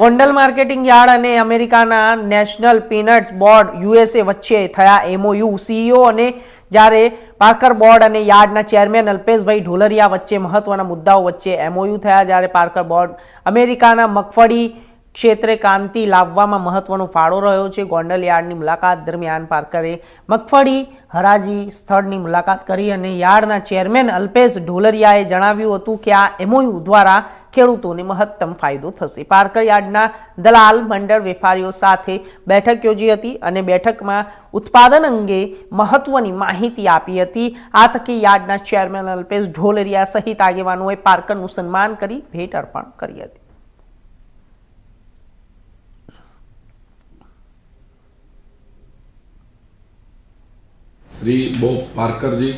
Gondal marketing yard અને અમેરિકાના national peanuts board USA વચ્ચે થયા એમઓયુ. સીઈઓ અને જ્યારે પાર્કર બોર્ડ અને યાર્ડના ચેરમેન અલ્પેશભાઈ ઢોલરિયા વચ્ચે મહત્વના મુદ્દાઓ વચ્ચે એમઓયુ થયા. જ્યારે પાર્કર બોર્ડ અમેરિકાના મગફળી ક્ષેત્રે ક્રાંતિ લાવવામાં મહત્વનો ફાળો રહ્યો છે. ગોંડલ યાર્ડની મુલાકાત દરમિયાન પાર્કરે મગફળી હરાજી સ્થળની મુલાકાત કરી અને યાર્ડના ચેરમેન અલ્પેશ ઢોલરિયાએ જણાવ્યું હતું કે આ એમઓયુ દ્વારા ખેડૂતોને મહત્તમ ફાયદો થશે. પાર્કર યાર્ડના દલાલ મંડળ વેપારીઓ સાથે બેઠક યોજી હતી અને બેઠકમાં ઉત્પાદન અંગે મહત્વની માહિતી આપી હતી. આ તકે યાર્ડના ચેરમેન અલ્પેશ ઢોલરિયા સહિત આગેવાનોએ પાર્કરનું સન્માન કરી ભેટ અર્પણ કરી હતી. શ્રી બોબ પાર્કરજી,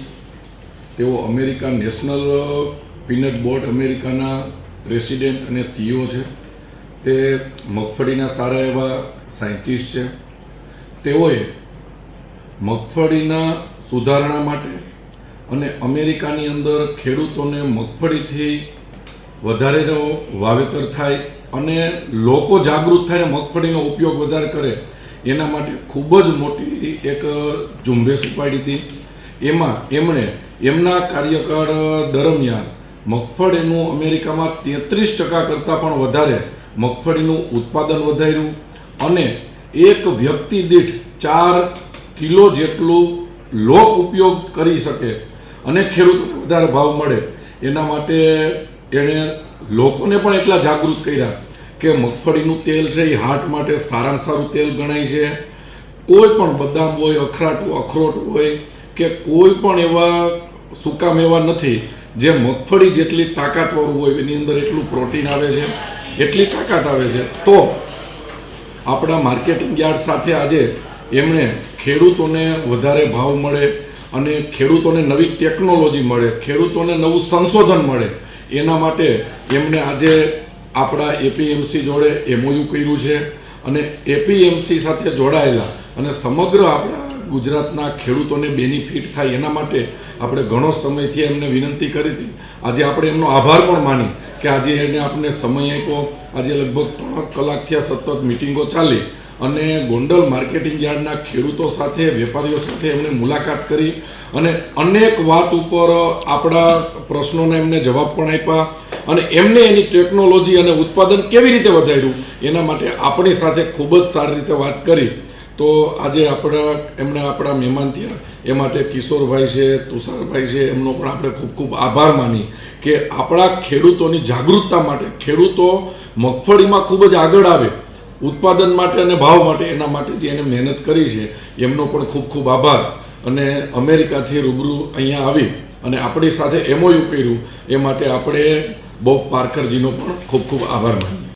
તેઓ અમેરિકા નેશનલ પીનટ બોર્ડ અમેરિકાના પ્રેસિડેન્ટ અને સીઈઓ છે. તે મગફળીના સારા એવા સાયન્ટિસ્ટ છે. તેઓએ મગફળીના સુધારણા માટે અને અમેરિકાની અંદર ખેડૂતોને મગફળીથી વધારેનો વાવેતર થાય અને લોકો જાગૃત થાય મગફળીનો ઉપયોગ વધારે કરે એના માટે ખૂબ જ મોટી એક ઝુંબેશ ઉપાડી હતી. એમાં એમણે એમના કાર્યકાળ દરમિયાન મગફળીનું અમેરિકામાં તેત્રીસ ટકા કરતાં પણ વધારે મગફળીનું ઉત્પાદન વધાર્યું અને એક વ્યક્તિ દીઠ ચાર કિલો જેટલું લોક ઉપયોગ કરી શકે અને ખેડૂતોને વધારે ભાવ મળે. એના માટે એણે લોકોને પણ એટલા જાગૃત કર્યા. કે મગફળીનું તેલ છે એ હાર્ટ માટે સારામાં સારું તેલ ગણાય છે. કોઈ પણ બદામ હોય અખરાટ અખરોટ હોય કે કોઈ પણ એવા સૂકા મેવા નથી, જે મગફળી જેટલી તાકાતવાળું હોય એની અંદર એટલું પ્રોટીન આવે છે, એટલી તાકાત આવે છે. તો આપણા માર્કેટિંગ યાર્ડ સાથે આજે એમણે ખેડૂતોને વધારે ભાવ મળે અને ખેડૂતોને નવી ટેકનોલોજી મળે, ખેડૂતોને નવું સંશોધન મળે. એના માટે એમણે આજે આપણા એપીએમસી જોડે એમઓયુ કર્યું છે અને એપીએમસી સાથે જોડાયેલા અને સમગ્ર આપણા ગુજરાતના ખેડૂતોને બેનિફિટ થાય એના માટે આપણે ઘણો સમયથી એમને વિનંતી કરી હતી. આજે આપણે એમનો આભાર પણ માની કે આજે એને આપણે સમય આપ્યો. આજે લગભગ ત્રણ કલાક થયા સતત મિટિંગો ચાલી અને ગોંડલ માર્કેટિંગ યાર્ડના ખેડૂતો સાથે, વેપારીઓ સાથે એમણે મુલાકાત કરી અને અનેક વાત ઉપર આપણા પ્રશ્નોને એમને જવાબ પણ આપ્યા. અને એમને એની ટેકનોલોજી અને ઉત્પાદન કેવી રીતે વધાર્યું, એના માટે આપણી સાથે ખૂબ જ સારી રીતે વાત કરી. તો આજે આપણા એમને આપણા મહેમાન થયા. એ માટે કિશોરભાઈ છે, તુષારભાઈ છે, એમનો પણ આપણે ખૂબ ખૂબ આભાર માની કે આપણા ખેડૂતોની જાગૃતતા માટે, ખેડૂતો મગફળીમાં ખૂબ જ આગળ આવે, ઉત્પાદન માટે અને ભાવ માટે, એના માટે જે એને મહેનત કરી છે, એમનો પણ ખૂબ ખૂબ આભાર. અને અમેરિકાથી રૂબરૂ અહીંયા આવી અને આપણી સાથે એમઓયુ કર્યું. એ માટે આપણે બોબ પાર્કરજીનો પણ ખૂબ ખૂબ આભાર માનીએ.